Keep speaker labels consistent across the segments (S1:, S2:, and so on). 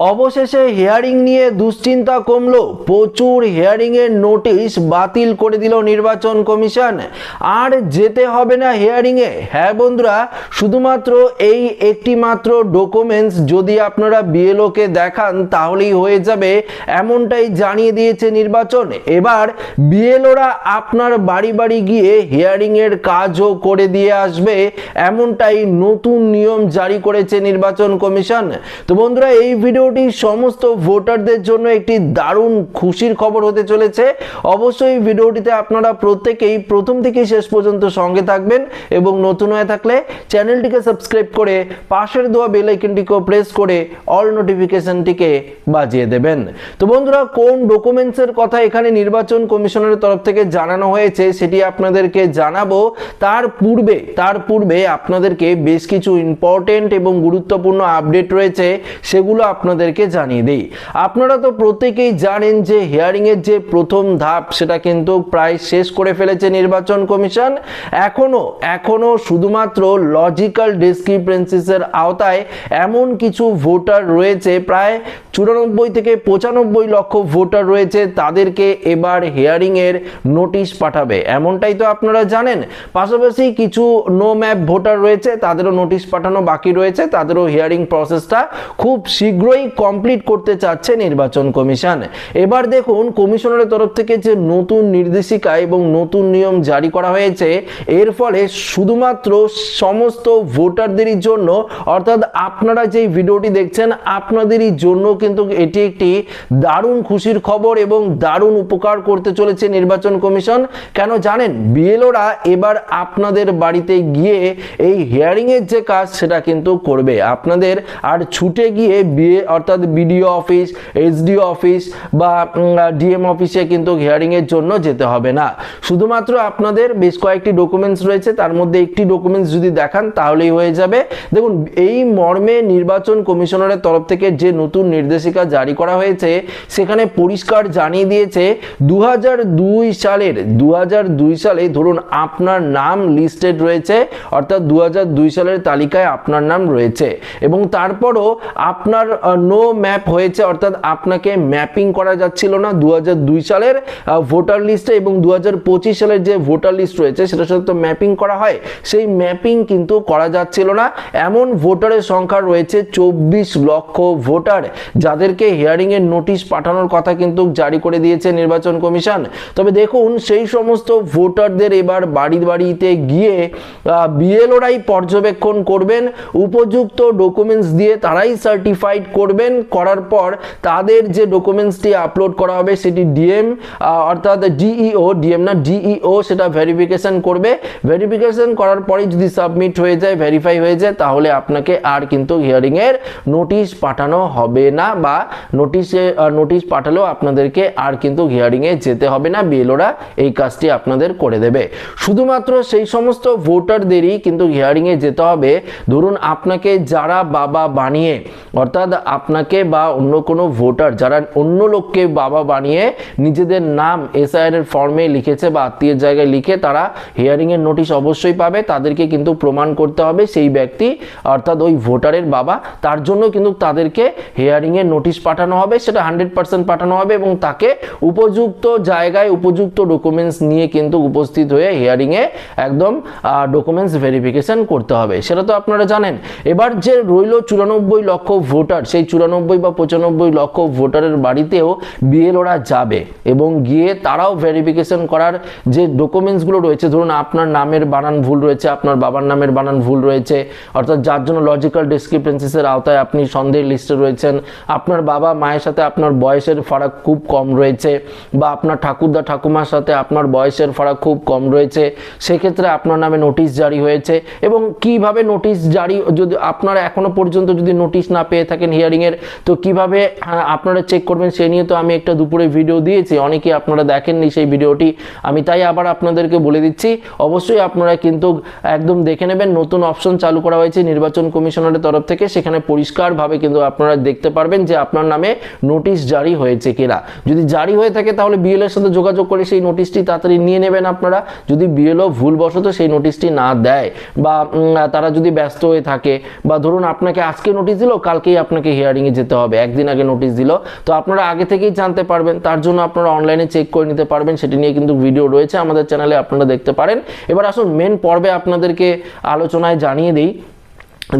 S1: অবশেষে হিয়ারিং নিয়ে দুশ্চিন্তা কমল। প্রচুর হিয়ারিং এর নোটিশ বাতিল করে দিল নির্বাচন কমিশন। আর যেতে হবে না হিয়ারিং এ। হ্যাঁ বন্ধুরা, শুধুমাত্র এই একটি মাত্র ডকুমেন্টস যদি আপনারা বিএলও কে দেখান, তাহলেই হয়ে যাবে এমনটাই জানিয়ে দিয়েছে নির্বাচন। এবার বিএলওরা আপনার বাড়ি বাড়ি গিয়ে হিয়ারিং এর কাজও করে দিয়ে আসবে। এমনটাই নতুন নিয়ম জারি করেছে নির্বাচন কমিশন। তো বন্ধুরা, এই ভিডিওটি সমস্ত ভোটারদের জন্য একটি দারুণ খুশির খবর হতে চলেছে। অবশ্যই ভিডিওটিতে আপনারা প্রত্যেকেই প্রথম থেকে শেষ পর্যন্ত সঙ্গে থাকবেন এবং নতুন হয়ে থাকলে চ্যানেলটিকে সাবস্ক্রাইব করে পাশের দেওয়া বেল প্রেস করে অল নোটিফিকেশনটিকে বাজিয়ে দেবেন। তো বন্ধুরা, কোন ডকুমেন্টসের কথা এখানে নির্বাচন কমিশনের তরফ থেকে জানানো হয়েছে সেটি আপনাদেরকে জানাব। তার পূর্বে তার পূর্বে আপনাদেরকে বেশ কিছু ইম্পর্টেন্ট এবং গুরুত্বপূর্ণ আপডেট রয়েছে, সেগুলো আপনাদেরকে জানিয়ে দিই। আপনারা তো প্রত্যেকেই জানেন যে হিয়ারিং এর যে প্রথম ধাপ, সেটা কিন্তু প্রায় শেষ করে ফেলেছে নির্বাচন কমিশন। এখনও এখনও শুধুমাত্র লজিক্যাল ডিসক্রিপেন্সিসের আওতায় এমন কিছু ভোটার রয়েছে, প্রায় চুরানব্বই থেকে পঁচানব্বই লক্ষ ভোটার রয়েছে, তাদেরকে এবার হিয়ারিং এর নোটিশ পাঠাবে। এমনটাই তো আপনারা জানেন। পাশাপাশি কিছু নো ম্যাপ ভোটার রয়েছে, তাদেরও নোটিশ পাঠানো বাকি রয়েছে, তাদেরও হিয়ারিং প্রসেসটা খুব শীঘ্রই কমপ্লিট করতে চাচ্ছে নির্বাচন কমিশন। এবার দেখুন কমিশনের তরফ থেকে যে নতুন নির্দেশিকা এবং নতুন নিয়ম জারি করা হয়েছে, এর ফলে শুধুমাত্র সমস্ত ভোটারদেরই জন্য, অর্থাৎ আপনারা যেই ভিডিওটি দেখছেন, আপনাদেরই জন্য কিন্তু এটি একটি দারুণ খুশির খবর এবং দারুণ উপকার করতে চলেছে নির্বাচন কমিশন। কেন জানেন, বিএলওরা এবার আপনাদের বাড়িতে গিয়ে এই হিয়ারিং এর যে কাজ, সেটা কিন্তু করবে। আপনাদের আর ছুটে গিয়ে বিএ অর্থাৎ বিডিও অফিস এসডিও অফিস বা ডিএম অফিসে কিন্তু হিয়ারিং এর জন্য যেতে হবে না। শুধুমাত্র আপনাদের বেশ কয়েকটি ডকুমেন্টস রয়েছে, তার মধ্যে একটি ডকুমেন্টস যদি দেখান তাহলেই হয়ে যাবে। দেখুন, এই মর্মে নির্বাচন কমিশনারের তরফ থেকে যে নতুন নির্দেশিকা জারি করা হয়েছে, সেখানে পরিষ্কার জানিয়ে দিয়েছে দু হাজার দুই সালের দু হাজার দুই সালে ধরুন আপনার নাম লিস্টেড রয়েছে, অর্থাৎ দু হাজার দুই সালের তালিকায় আপনার নাম রয়েছে। এবং তারপরও আপনার নো ম্যাপ হয়েছে, অর্থাৎ আপনাকে ম্যাপিং করা যাচ্ছিল না দু হাজার দুই সালের ভোটার লিস্টে এবং দু হাজার পঁচিশ সালের যে ভোটার লিস্ট রয়েছে, সেটার সাথে তো ম্যাপিং করা হয়। সেই ম্যাপিং কিন্তু করা যাচ্ছিল না। এমন ভোটারের সংখ্যা রয়েছে চব্বিশ লক্ষ ভোটার, যাদেরকে হিয়ারিংয়ের নোটিশ পাঠানোর কথা কিন্তু জারি করে দিয়েছে নির্বাচন কমিশন। তবে দেখুন, সেই সমস্ত ভোটারদের এবার বাড়ি বাড়িতে গিয়ে বিএলওরাই পর্যবেক্ষণ করবেন। উপযুক্ত ডকুমেন্টস দিয়ে তারাই সার্টিফাইড করবেন, করার পর তাদের যে ডকুমেন্টসটি আপলোড করা হবে সেটি ডিএম অর্থাৎ ডিইও ডিএম না ডিইও সেটা ভেরিফিকেশন করবে। ভেরিফিকেশন করার পরে যদি সাবমিট হয়ে যায় ভেরিফাই হয়ে যায়, তাহলে আপনাকে আর কিন্তু হিয়ারিং এর নোটিশ পাঠানো হবে না বা নোটিশে নোটিশ পাঠালেও আপনাদেরকে আর কিন্তু হিয়ারিংয়ে যেতে হবে না। বিএলওরা এই কাজটি আপনাদের করে দেবে। শুধুমাত্র সেই সমস্ত ভোটারদেরই কিন্তু হিয়ারিংয়ে যেতে হবে। ধরুন, আপনাকে যারা বাবা বানিয়ে, অর্থাৎ আপনাকে বা অন্য কোনো ভোটার যারা অন্য লোককে বাবা বানিয়ে নিজেদের নাম এসআইআর এর ফর্মে লিখেছে বা আত্মীয়ের জায়গায় লিখে তারা হিয়ারিং এর নোটিশ অবশ্যই পাবে। তাদেরকে কিন্তু প্রমাণ করতে হবে সেই ব্যক্তি, অর্থাৎ ওই ভোটারের বাবা। তার জন্য কিন্তু তাদেরকে হিয়ারিং এর নোটিশ পাঠানো হবে, সেটা হান্ড্রেড পার্সেন্ট পাঠানো হবে এবং তাকে উপযুক্ত জায়গায় উপযুক্ত ডকুমেন্টস নিয়ে কিন্তু উপস্থিত হয়ে হিয়ারিং এ একদম ডকুমেন্টস ভেরিফিকেশন করতে হবে। সেটা তো আপনারা জানেন। এবার যে রইল চুরানব্বই লক্ষ ভোটার, সেই চুরানব্বই বা পঁচানব্বই লক্ষ ভোটারের বাড়িতেও বিএলওরা যাবে এবং গিয়ে তারাও ভেরিফিকেশন করার যে ডকুমেন্টসগুলো রয়েছে, ধরুন আপনার নামের বানান ভুল রয়েছে, আপনার বাবার নামের বানান ভুল রয়েছে, অর্থাৎ যার জন্য লজিক্যাল ডিসক্রিপেন্সিসের আওতায় আপনি সন্দেহের লিস্টে রয়েছেন, আপনার বাবা মায়ের সাথে আপনার বয়সের ফারাক খুব কম রয়েছে বা আপনার ঠাকুরদা ঠাকুমার সাথে আপনার বয়সের ফারাক খুব কম রয়েছে, সেক্ষেত্রে আপনার নামে নোটিশ জারি হয়েছে এবং কীভাবে নোটিশ জারি, যদি আপনারা এখনও পর্যন্ত যদি নোটিশ না পেয়ে থাকেন হিয়ারিংয়ের তো কীভাবে হ্যাঁ, আপনারা চেক করবেন সে নিয়ে তো আমি একটা দুপুরে ভিডিও দিয়েছি অনেকেই আপনারা দেখেননি সেই ভিডিওটি আমি তাই আবার আপনাদেরকে বলে দিচ্ছি অবশ্যই আপনারা কিন্তু একদম দেখে নেবেন নতুন অপশন চালু করা হয়েছে নির্বাচন কমিশনারের তরফ থেকে সেখানে পরিষ্কারভাবে কিন্তু আপনারা দেখতে পারবেন যে আপনার নামে নোটিশ জারি হয়েছে কিনা। যদি জারি হয়ে থাকে তাহলে বিএলও এর সাথে যোগাযোগ করে সেই নোটিশটি তাড়াতাড়ি নিয়ে নেবেন আপনারা যদি বিএলও ভুলবশত সেই নোটিশটি না দেয় বা তারা যদি ব্যস্ত হয়ে থাকে বা ধরুন আপনাকে আজকে নোটিশ দিল কালকেই আপনাকে হিয়ারিংয়ে যেতে হবে। একদিন আগে নোটিশ দিল। তো আপনারা আগে থেকেই জানতে পারবেন, তার জন্য আপনারা অনলাইনে চেক করে নিতে পারবেন। সেটি নিয়ে কিন্তু ভিডিও রয়েছে আমাদের চ্যানেলে আপনারা দেখতে পারেন। এবার আসুন মেন পর্বে আপনাদেরকে আলোচনায় জানিয়ে দিই।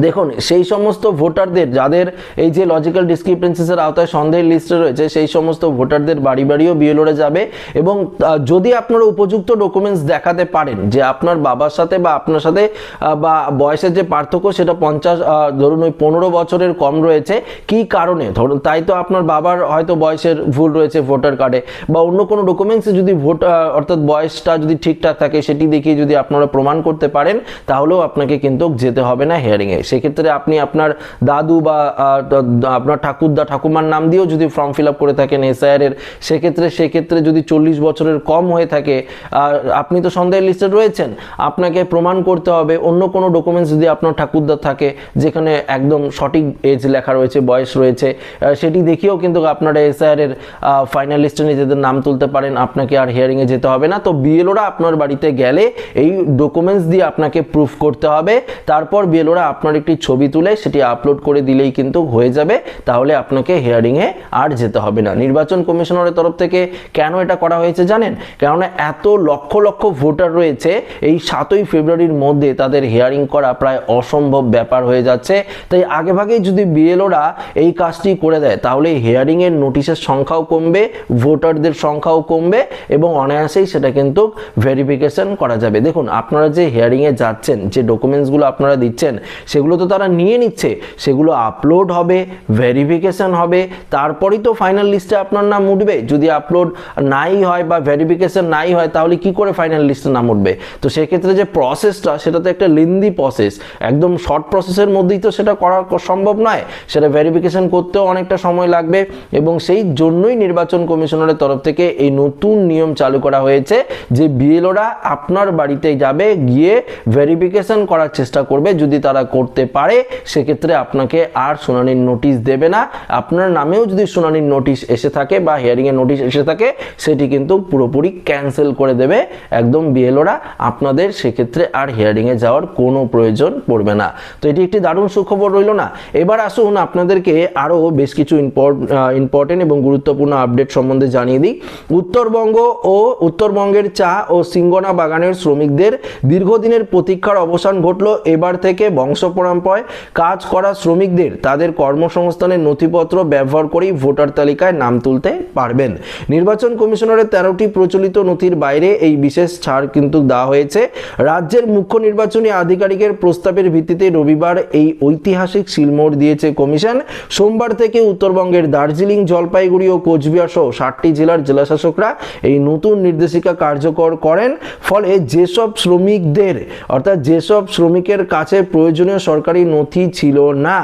S1: দেখুন, সেই সমস্ত ভোটারদের, যাদের এই যে লজিক্যাল ডিসক্রিপেন্সিসের আওতায় সন্দেহের লিস্টে রয়েছে, সেই সমস্ত ভোটারদের বাড়ি বাড়িও বিএলওরে যাবে এবং যদি আপনারা উপযুক্ত ডকুমেন্টস দেখাতে পারেন, যে আপনার বাবার সাথে বা আপনার সাথে বা বয়সের যে পার্থক্য, সেটা পঞ্চাশ ধরুন ওই পনেরো বছরের কম রয়েছে, কি কারণে? ধরুন, তাই তো আপনার বাবার হয়তো বয়সের ভুল রয়েছে ভোটার কার্ডে, বা অন্য কোনো ডকুমেন্টসে যদি ভোট অর্থাৎ বয়সটা যদি ঠিকঠাক থাকে, সেটি দেখিয়ে যদি আপনারা প্রমাণ করতে পারেন, তাহলেও আপনাকে কিন্তু যেতে হবে না হিয়ারিংয়ে সেক্ষেত্রে আপনি আপনার দাদু বা আপনার ঠাকুরদা, ঠাকুমার নাম দিয়েও যদি ফর্ম ফিল করে থাকেন এসআইআর এর, সেক্ষেত্রে সেক্ষেত্রে যদি চল্লিশ বছরের কম হয়ে থাকে, আর আপনি তো সন্দেহের লিস্টে রয়েছেন, আপনাকে প্রমাণ করতে হবে, অন্য কোনো ডকুমেন্টস যদি আপনার ঠাকুরদা থাকে, যেখানে একদম সঠিক এজ লেখা রয়েছে, বয়স রয়েছে সেটি দেখিয়েও কিন্তু আপনারা এসআইআর এর ফাইনাল লিস্টে নিজেদের নাম তুলতে পারেন, আপনাকে আর হিয়ারিংয়ে যেতে হবে না। তো বিএলওরা আপনার বাড়িতে গেলে এই ডকুমেন্টস দিয়ে আপনাকে প্রুফ করতে হবে, তারপর বিএলওরা আপনার একটি ছবি তুলে সেটি আপলোড করে দিলেই কিন্তু হয়ে যাবে, তাহলে আপনাকে হিয়ারিংয়ে আর যেতে হবে না। নির্বাচন কমিশনারের তরফ থেকে কেন এটা করা হয়েছে জানেন? কেননা এত লক্ষ লক্ষ ভোটার রয়েছে, এই সাতই ফেব্রুয়ারির মধ্যে তাদের হিয়ারিং করা প্রায় অসম্ভব ব্যাপার হয়ে যাচ্ছে। তাই আগেভাগেই যদি বিএলওরা এই কাজটি করে দেয়, তাহলে হিয়ারিংয়ের নোটিশের সংখ্যাও কমবে, ভোটারদের সংখ্যাও কমবে এবং অনায়াসেই সেটা কিন্তু ভেরিফিকেশন করা যাবে। দেখুন, আপনারা যে হিয়ারিংয়ে যাচ্ছেন, যে ডকুমেন্টসগুলো আপনারা দিচ্ছেন সেগুলো তো তারা নিয়ে নিচ্ছে। সেগুলো আপলোড হবে ভেরিফিকেশন হবে, তারপরেই তো ফাইনাল লিস্টে আপনার নাম উঠবে। যদি আপলোড নাই হয় বা ভেরিফিকেশন নাই হয়, তাহলে কি করে ফাইনাল লিস্টে নাম উঠবে? তো সেক্ষেত্রে যে প্রসেসটা সেটা তো একটা লেন্দি প্রসেস একদম শর্ট প্রসেসের মধ্যেই তো সেটা করা সম্ভব নয়। সেটা ভেরিফিকেশন করতেও অনেকটা সময় লাগবে এবং সেই জন্যই নির্বাচন কমিশনারের তরফ থেকে এই নতুন নিয়ম চালু করা হয়েছে যে বিএলওরা আপনার বাড়িতে যাবে, গিয়ে ভেরিফিকেশন করার চেষ্টা করবে। যদি তারা করতে পারে, সেক্ষেত্রে আপনাকে আর শুনানির নোটিশ দেবে না। আপনার নামেও যদি শুনানির নোটিশ এসে থাকে বা হিয়ারিংয়ের নোটিশ এসে থাকে, সেটি কিন্তু পুরোপুরি ক্যান্সেল করে দেবে একদম বিএলওরা। আপনাদের সেক্ষেত্রে আর হিয়ারিংয়ে যাওয়ার কোনো প্রয়োজন পড়বে না। তো এটি একটি দারুণ সুখবর রইল না। এবার আসুন আপনাদেরকে আরও বেশ কিছু ইম্পর্টেন্ট এবং গুরুত্বপূর্ণ আপডেট সম্বন্ধে জানিয়ে দিই। উত্তরবঙ্গ ও উত্তরবঙ্গের চা ও সিঙ্গনা বাগানের শ্রমিকদের দীর্ঘদিনের প্রতীক্ষার অবসান ঘটল। এবার থেকে বংশ পরম্পরায় কাজ করা শ্রমিকদের তাদের কর্মসংস্থানের নথিপত্র ব্যবহার করেই ভোটার তালিকায় নাম তুলতে পারবেন। নির্বাচন কমিশনারের তেরোটি প্রচলিত নথির বাইরে এই বিশেষ ছাড় কিন্তু দেওয়া হয়েছে। রাজ্যের মুখ্য নির্বাচনী আধিকারিকের প্রস্তাবের ভিত্তিতে রবিবার এই ঐতিহাসিক সিলমোড় দিয়েছে কমিশন। সোমবার থেকে উত্তরবঙ্গের দার্জিলিং, জলপাইগুড়ি ও কোচবিহার সহ ষাটটি জেলার জেলাশাসকরা এই নতুন নির্দেশিকা কার্যকর করেন। ফলে যেসব শ্রমিকদের অর্থাৎ যেসব শ্রমিকের কাছে প্রয়োজনীয় সরকারি নথি ছিল না।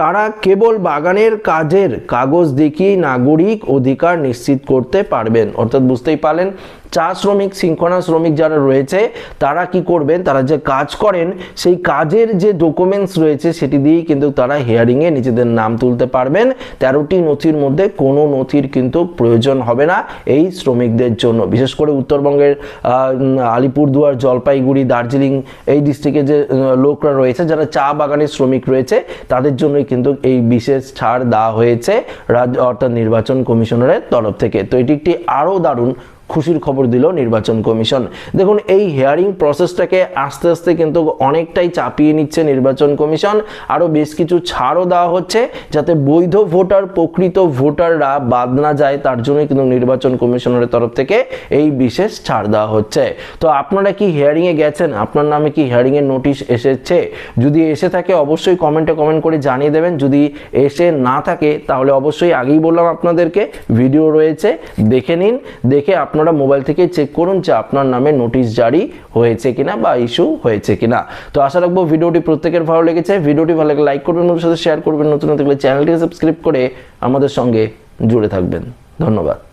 S1: তারা কেবল বাগানের কাজের কাগজ দেখিয়ে নাগরিক অধিকার নিশ্চিত করতে পারবেন। অর্থাৎ বুঝতেই পারলেন, চা শ্রমিক শৃঙ্খলা শ্রমিক যারা রয়েছে, তারা কি করবেন? তারা যে কাজ করেন, সেই কাজের যে ডকুমেন্টস রয়েছে, সেটি দিয়েই কিন্তু তারা হিয়ারিংয়ে নিজেদের নাম তুলতে পারবেন। তেরোটি নথির মধ্যে কোনো নথির কিন্তু প্রয়োজন হবে না এই শ্রমিকদের জন্য। বিশেষ করে উত্তরবঙ্গের আলিপুরদুয়ার, জলপাইগুড়ি, দার্জিলিং এই ডিস্ট্রিক্টে যে লোকরা রয়েছে, যারা চা বাগানের শ্রমিক রয়েছে, তাদের জন্যই কিন্তু এই বিশেষ ছাড় দেওয়া হয়েছে রাজ্য অর্থাৎ নির্বাচন কমিশনারের তরফ থেকে। তো এটি একটি আরও দারুণ খুশির খবর দিল নির্বাচন কমিশন। দেখুন, এই হিয়ারিং প্রসেসটাকে আস্তে আস্তে কিন্তু অনেকটাই চাপিয়ে নিচ্ছে নির্বাচন কমিশন। আরও বেশ কিছু ছাড়ও দেওয়া হচ্ছে যাতে বৈধ ভোটার, প্রকৃত ভোটাররা বাদ না যায়। তার জন্যই কিন্তু নির্বাচন কমিশনের তরফ থেকে এই বিশেষ ছাড় দেওয়া হচ্ছে। তো আপনারা কি হিয়ারিংয়ে গেছেন? আপনার নামে কি হিয়ারিংয়ের নোটিশ এসেছে? যদি এসে থাকে, অবশ্যই কমেন্টে কমেন্ট করে জানিয়ে দেবেন। যদি এসে না থাকে, তাহলে অবশ্যই আগেই বললাম আপনাদেরকে। ভিডিও রয়েছে, দেখে নিন। দেখে আপনারা মোবাইল থেকে চেক করুন যে আপনার নামে নোটিশ জারি হয়েছে কিনা বা ইস্যু হয়েছে কিনা। তো আশা রাখব ভিডিওটি প্রত্যেকের ভালো লেগেছে। ভিডিওটি ভালো লাগে লাইক করবেন ওর সাথে শেয়ার করবেন, নতুন নতুন চ্যানেলটিকে সাবস্ক্রাইব করে আমাদের সঙ্গে জুড়ে থাকবেন। ধন্যবাদ।